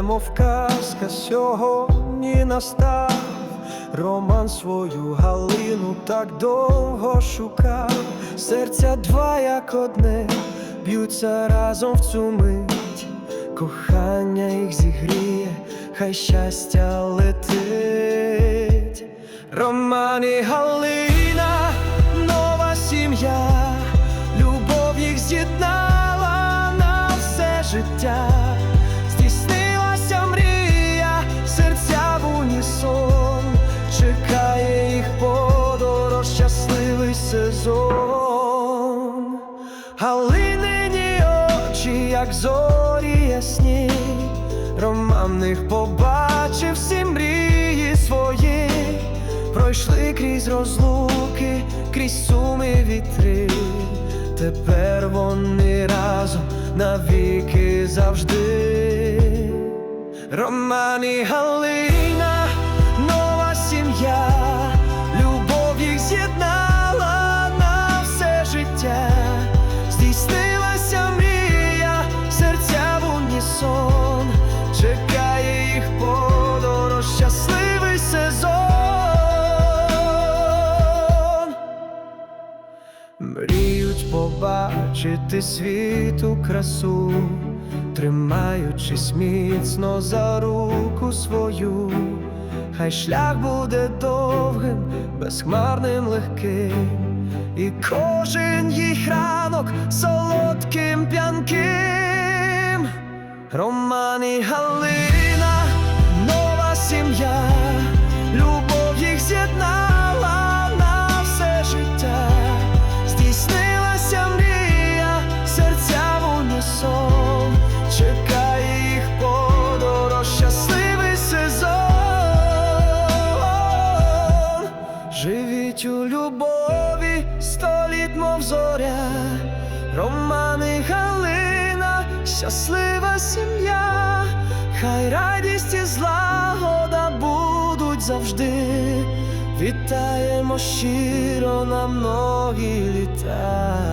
немов казка, сьогодні настав. Роман свою галину так довго шукав, серця два, як одне, б'ються разом в цю мить, кохання їх зігріє, хай щастя летить. Роман і Галина, нова сім'я, любов їх з'єднала на все життя, Галинині очі, як зорі ясні, Роман в них побачив всі мрії свої, пройшли крізь розлуки, крізь суми вітри. Тепер вони разом навіки завжди. Роман і Мріють побачити світу красу, тримаючись міцно за руку свою, хай шлях буде довгим, безхмарним, легким, і кожен їх ранок солодким п'янким. Роман і Галина, Живіть у любові, сто літ, мов зоря, Романи Галина, щаслива сім'я, хай радість і злагода будуть завжди. Вітаємо щиро на многі літа.